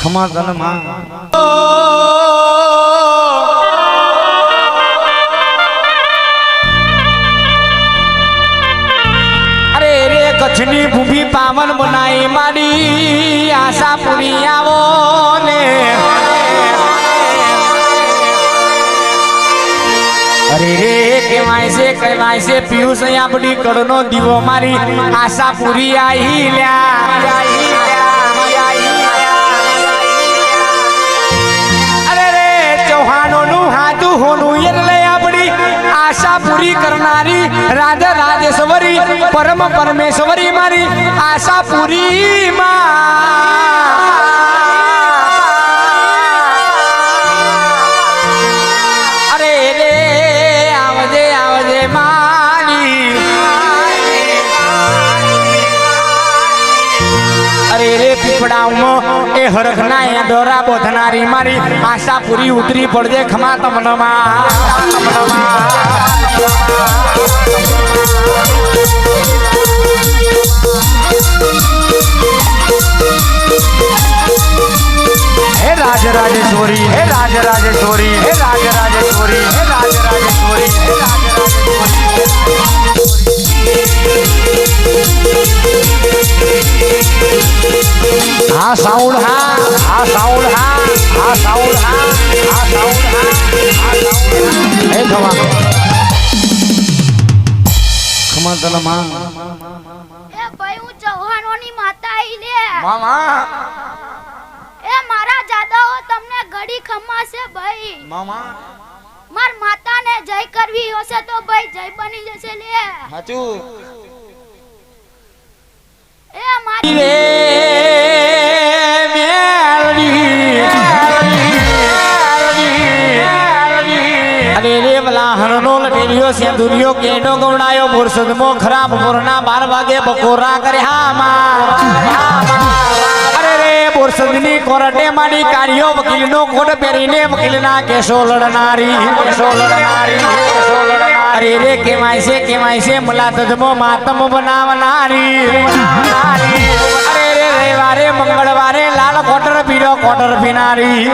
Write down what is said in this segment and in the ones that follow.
ખમા અરે રે કચ્છની ભૂમિ પાવન બનાઈ માડી આશા પૂરી આવો ને. અરે રે કહેવાય છે કહેવાય છે, પિયુષ આપણી કડનો દીવો મારી આશા પૂરી આઈ લ્યા. હોનું એટલે આપણી આશા પૂરી કરનારી રાધા રાજેશ્વરી પરમ પરમેશ્વરી મારી આશા પૂરી માં. એ હરખના એ દોરા બોધનારી મારી આશા પૂરી ઉતરી પડજે ખમા તમનમાં હે રાજ રાજેશ્વરી હે રાજ રાજેશ્વરી હે રાજ હા સાઉન્ડ હા આ સાઉન્ડ હા આ સાઉન્ડ હા આ સાઉન્ડ હા આ સાઉન્ડ એ થવા ખમા તલા માં. એ ભાઈ હું ચૌહાણોની માતા આઈ લે. મામા. એ મારા જાદાઓ તમને ઘડી ખમાશે ભાઈ. મામા. માર માતાને જય કરવી હશે તો ભાઈ જય બની જશે લે. સાચું એ મારી રે લટેરિયો દુર્યો કેડો ગવડાયો મુરસદમો ખરાબ મોરના બાર વાગે બકોરા કર્યા માં. અરે રે બોરસદની કોરટે માડી કાઢ્યો વકીલનો કોડ પહેરીને વકીલના કેસો લડનારી કેસો લડનારી કેસો લડનારી. અરે રે કેવાય છે કેવાય છે મુલાતજમો માતમ બનાવનારી. અરે રે, રવિવારે, મંગળવારે લાલ કોટર પીળો કોટર પીનારી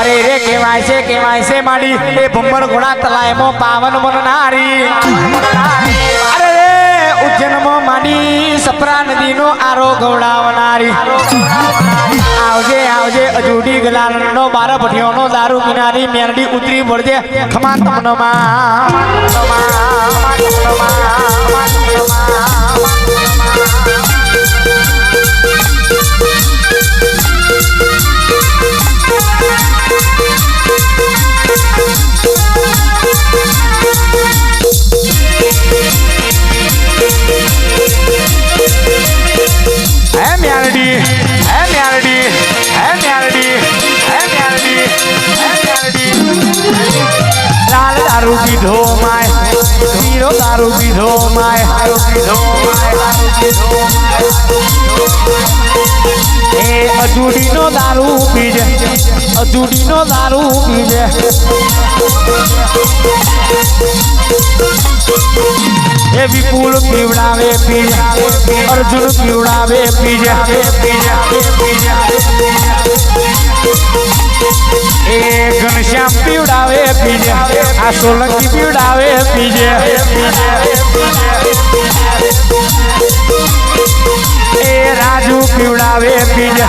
અરે રે કેવાય છે કેવાય છે માડી એ ભંબર ઘોડા તલાયમો પાવન બનનારી અરે ઉજ્જૈનમાં માડી સપરા નદીનો આરો ગવડાવનારી આવજે આવજે અજુડી ગલાલનો બાર ભઠિયોનો દારૂ પીનારી મેરડી ઉતરી વળજે ખમા તમનમાં પીધો દારૂ પીધો માય દારૂ પીધો એ અજુડીનો દારૂ પીજે અજુડીનો દારૂ પીજે. એ વિપુલ પીવડાવે પીજે, અર્જુન પીવડાવે પીજે પીજે પીજે. એ ઘનશ્યામ પીવડાવે પીજે, આ સોલંકી પીવડાવે પીજે. એ રાજુ પીવડાવે પીજે,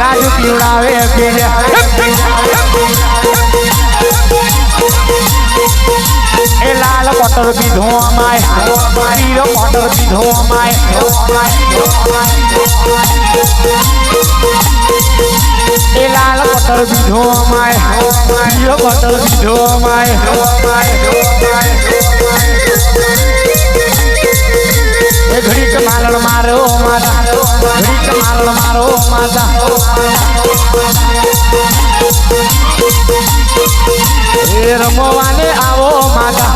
રાજુ પીવડાવે પીજે. એ લાલ કોટર પીધો અમાય, પીરો પીધો અમાય. લાલ બીધો અમાય પીરો બટલ બીધો અમાય એ ઘડીક માલણ મારો માતા. ઘડીક માલણ મારો માતા. એ રમવાને આવો માતા.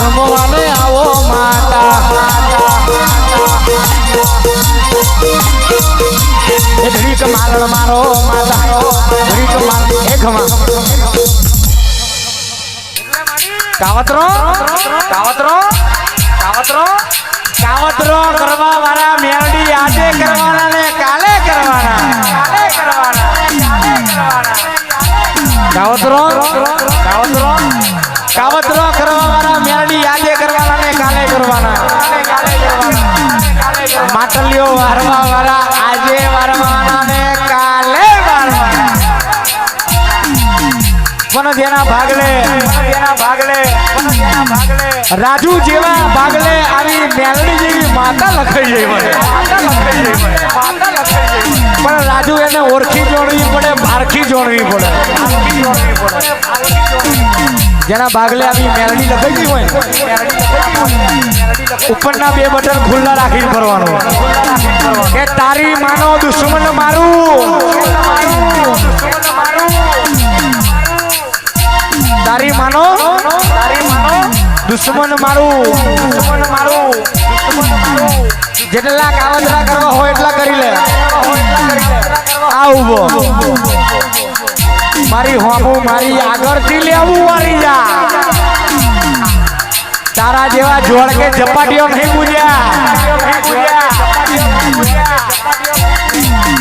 રમવાને આવો માતા. એ ઘડીક માલણ મારો માતા. ముఖమా కవతరం? కవతరం? కవతరం? కవతరం కరవానా మేడి యాదే కరవానా కాలే కరవానా. కవతరం? కవతరం? కవతరం కరవానా మేడి యాదే కరవానా కాలే కరవానా. మాటలు హరవా પણ ભાગલે ભાગલે રાજુ જેવા ભાગલે આવી મેલડી જેવી માતા લખાઈ જઈ મને. પણ રાજુ એને ઓળખી જોડવી પડે ભારખી જોડવી પડે. જોડવી પડે જેના ભાગલે આવી મેલડી લખાઈ ગઈ હોય. ઉપરના બે બટન ખુલ્લા રાખીને ફરવાનું કે તારી માનો દુશ્મન મારું. તારી માનો તારી માનો. દુશ્મન મારું દુશ્મન મારું જેટલા કાવતરા કરવા હોય એટલા કરી લે. આ મારી હોમું મારી આગળથી લેવું વાળી જા. તારા જેવા જોડ કે ઝપાટીઓ નહીં પૂજ્યા.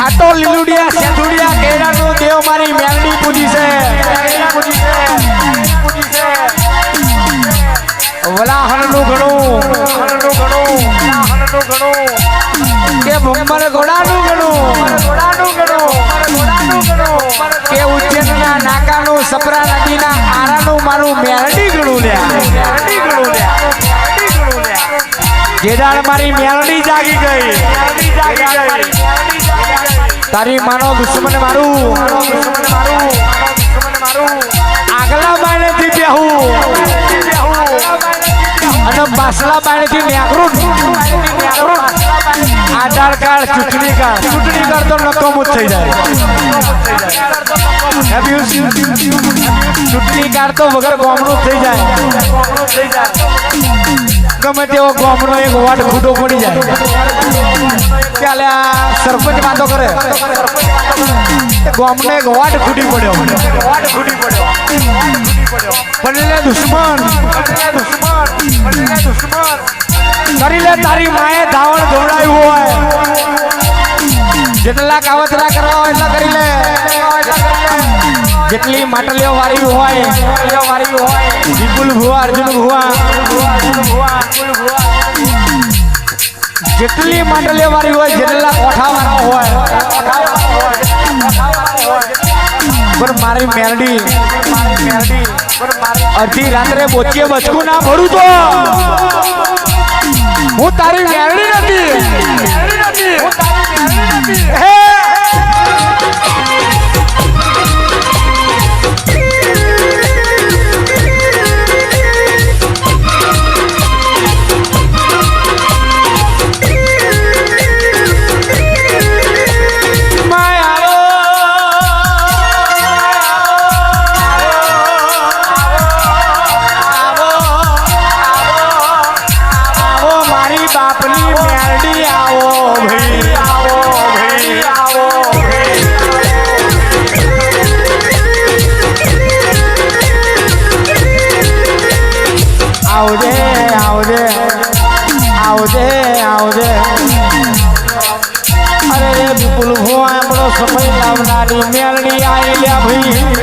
આ તો લીલુડિયા, સેંધુડિયા, કેળાનો દેવ મારી મેલડી પૂજી છે. વલાહણનું ઘણું હણનું ઘણું વલાહણનું ઘણું કે ભમર ઘોડાનું ઘણું ઘોડાનું ઘણું કે ઉજ્જૈનના નાકાનું સપરા નદીના આરાનું મારું મેરડી ઘણું લ્યા. મેરડી ઘણું લ્યા જેદાળ મારી મેરડી જાગી ગઈ. મેલડી જાગી ગઈ તારી માનો દુશ્મન મારું દુશ્મન મારું. પાછલા બાયણેથી નેકરું આધાર કાર્ડ ચૂંટણી કાર્ડ. ચૂંટણી કાર્ડ તો નકામું થઈ જાય? ચૂંટણી કાર્ડ તો વગર ગોમનું જ થઈ જાય. ગમે તેવો ગોમનો એક વાટ ખૂટો પડી જાય. ચાલે આ સરપંચ વાતો કરે. ગોમને એક વાટ ખૂટી પડ્યો. બનેલે દુશ્મન. કરી લે તારી માએ ધાવણ દોડાયું હોય. જેટલા કાવતરા કરવા હોય એટલા કરી લે. જેટલી માટલીઓ હોય વાળી હોય. વિપુલ ભુવા, અર્જુન ભુવા. જેટલી માટલીઓ વાળી હોય, જેટલા કોઠા વાળા હોય. પણ મારી મેલડી. અડધી રાત્રે બોચીએ બચકું ના ભરું તો. હું તારી મેલડી નથી. હું તારી મેલડી નથી. બાપની મેરડી આવો ભાઈ. આવો ભાઈ આવો આવજે આવજે. આવજે આવજે. અરે વિપુલ ભુવા આપણો સમય લાવનારી મેલડી આયેલા ભાઈ.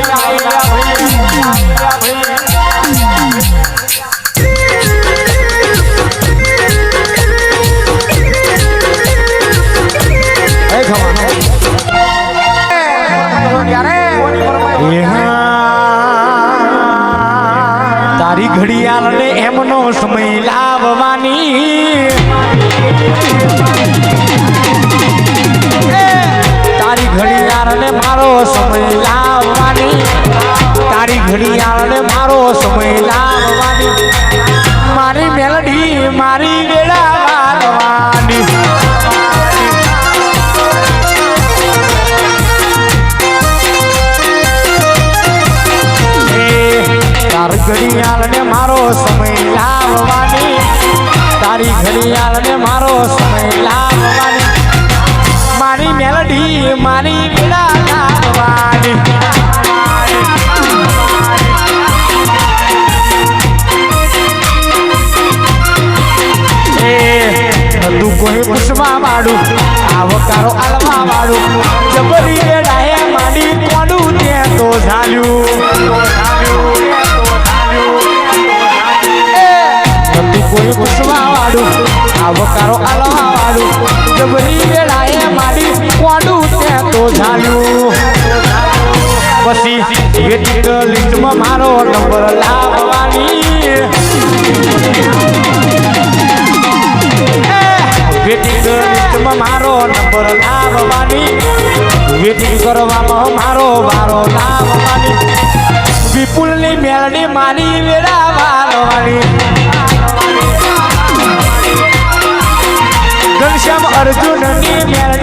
મારો સમય લાવવાની. તારી ઘડિયાળ ને મારો સમય લાવવાની. મારી મેલડી, મારી વેળા લાવવાની. કોઈ પૂછવા વાળું, આવકારો આલવા વાળું. જબરી gotta do nothing.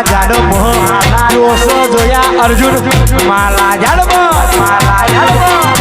માલા જાડો મો તારો સો જોયા અર્જુન માલા જાડો માલા જાડો